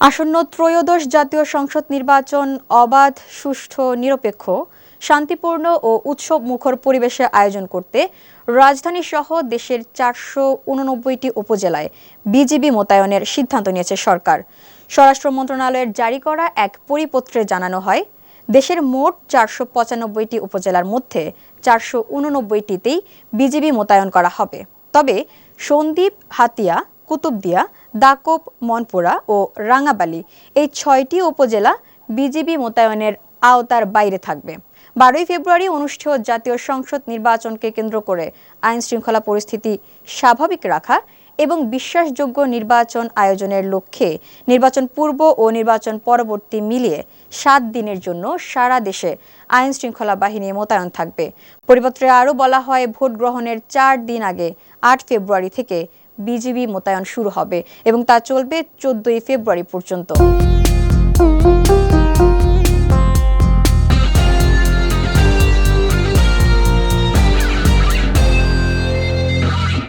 আসন্ন ত্রয়োদশ জাতীয় সংসদ নির্বাচন অবাধ, সুষ্ঠু, নিরপেক্ষ, শান্তিপূর্ণ ও উৎসব মুখর পরিবেশে আয়োজন করতে রাজধানী সহ দেশের চারশো উননব্বইটি উপজেলায় বিজিবি মোতায়েনের সিদ্ধান্ত নিয়েছে সরকার। স্বরাষ্ট্র মন্ত্রণালয়ের জারি করা এক পরিপত্রে জানানো হয়, দেশের মোট চারশো পঁচানব্বইটি উপজেলার মধ্যে চারশো উননব্বইটিতেই বিজিবি মোতায়েন করা হবে। তবে সন্দ্বীপ হাতিয়া কুতুবদিয়া, দাকোপ, মনপুরা ও রাঙাবালি এই ছয়টি উপজেলা বিজিবি মোতায়েনের আওতার বাইরে থাকবে। বারোই ফেব্রুয়ারি অনুষ্ঠেয় জাতীয় সংসদ নির্বাচনকে কেন্দ্র করে আইন শৃঙ্খলা পরিস্থিতি স্বাভাবিক রাখা এবং বিশ্বাসযোগ্য নির্বাচন আয়োজনের লক্ষ্যে নির্বাচন পূর্ব ও নির্বাচন পরবর্তী মিলিয়ে সাত দিনের জন্য সারা দেশে আইন শৃঙ্খলা বাহিনী মোতায়েন থাকবে। পরিপত্রে আরও বলা হয় ভোট গ্রহণের চার দিন আগে আট ফেব্রুয়ারি থেকে বিজিবি মোতায়েন শুরু হবে এবং তা চলবে চোদ্দই ফেব্রুয়ারি পর্যন্ত।